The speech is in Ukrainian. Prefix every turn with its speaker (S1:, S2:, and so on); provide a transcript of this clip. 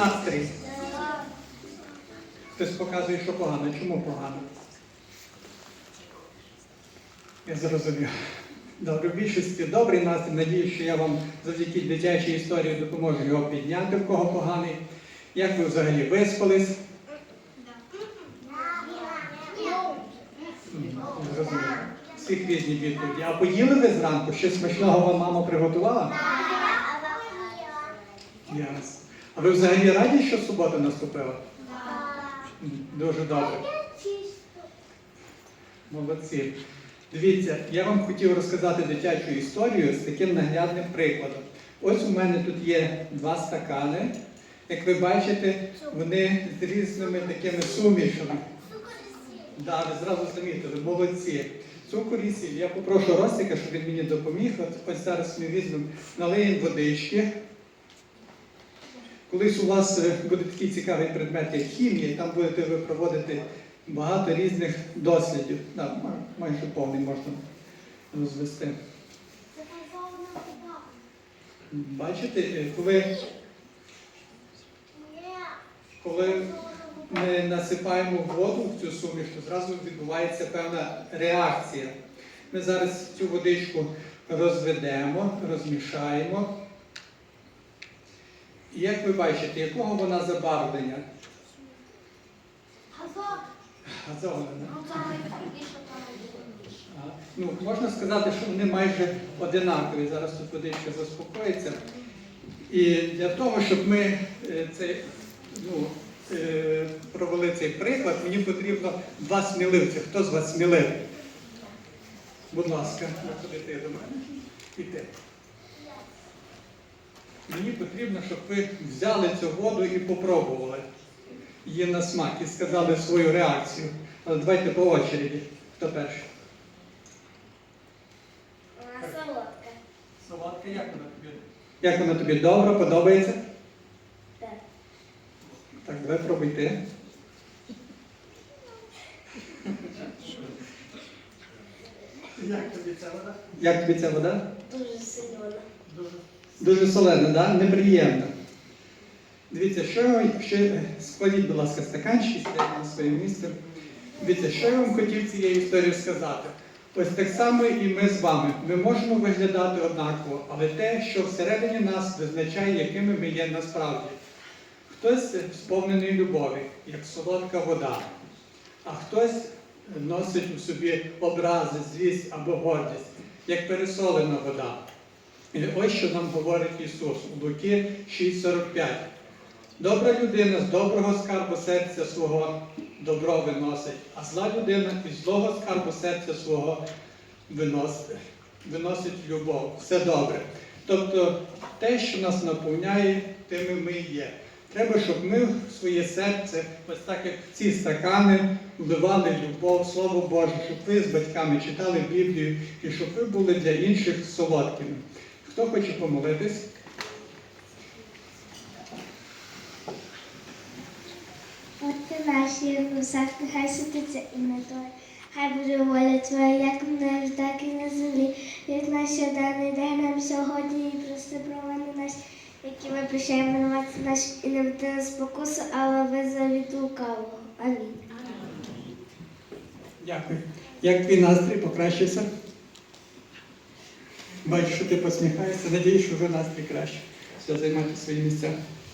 S1: настрій? Хтось показує, що погано. Чому погано? Я зрозумів. Добре, в більшості добрий настрій. Надіюсь, що я вам завдяки дитячій історії допоможу його підняти, в кого поганий. Як ви взагалі виспались? Зрозуміло. Всіх різні відповіді. А поїли ви зранку? Щось смачного вам мама приготувала? Ясно. А ви взагалі раді, що субота наступила? М, Дуже добре. Молодці. Дивіться, я вам хотів розказати дитячу історію з таким наглядним прикладом. Ось у мене тут є два стакани. Як ви бачите, вони з різними такими сумішами. Да, ви зразу замітили, молодці. Цукор і сіль. Я попрошу Ростика, щоб він мені допоміг. Ось зараз ми візьмемо, налиємо водички. Колись у вас е, буде такий цікавий предмет, як хімія, і там будете ви проводити багато різних дослідів. Да, майже повний можна розвести. Бачите, е, коли, коли ми насипаємо воду в цю суміш, то зразу відбувається певна реакція. Ми зараз цю водичку розведемо, розмішаємо. І як ви бачите, якого вона забарвлення? Газоване. Ну, можна сказати, що вони майже одинакові. Зараз тут водичка заспокоїться. І для того, щоб ми е, цей, ну, е, провели цей приклад, мені потрібно два сміливця. Хто з вас сміливий? Будь ласка, виходите до мене. І ти. Мені потрібно, щоб ви взяли цю воду і попробували її на смак і сказали свою реакцію. Але давайте по очереді. Хто перший? Солодка, як вона тобі? Як вона тобі добре, подобається? Так, Так, давай пробуй ти. Як тобі ця вода? Як тобі ця вода?
S2: Дуже сильно.
S1: Дуже, дуже солена, да? неприємна. Дивіться, що, що складіть, будь ласка, стаканчики, сидять на своє місце. Дивіться, що я вам хотів цією історією сказати. Ось так само і ми з вами. Ми можемо виглядати однаково, але те, що всередині нас визначає, якими ми є насправді. Хтось сповнений любові, як солодка вода, а хтось носить у собі образи, злість або гордість, як пересолена вода. І ось що нам говорить Ісус у Луки 6,45. Добра людина з доброго скарбу серця свого добро виносить, а зла людина із злого скарбу серця свого виносить, виносить любов. Все добре. Тобто те, що нас наповняє, тими ми є. Треба, щоб ми в своє серце, ось так як ці стакани, вливали любов, Слово Боже, щоб ви з батьками читали Біблію і щоб ви були для інших солодкими. Хто хоче помолитись?
S2: Отче наш, є в хай святиться ім'я Твоє, хай буде воля Твоя, як на небі, так і на землі. Як наш щоденний дай нам сьогодні і прости провини наші, які ми прощаємо винуватці наші, і не веди нас спокусу, але визволи від лукавого. Амінь.
S1: Дякую. Як твій настрій покращився? Бачу, що ти посміхаєшся. Надіюсь, що вже настрій краще. Все, займайте свої місця.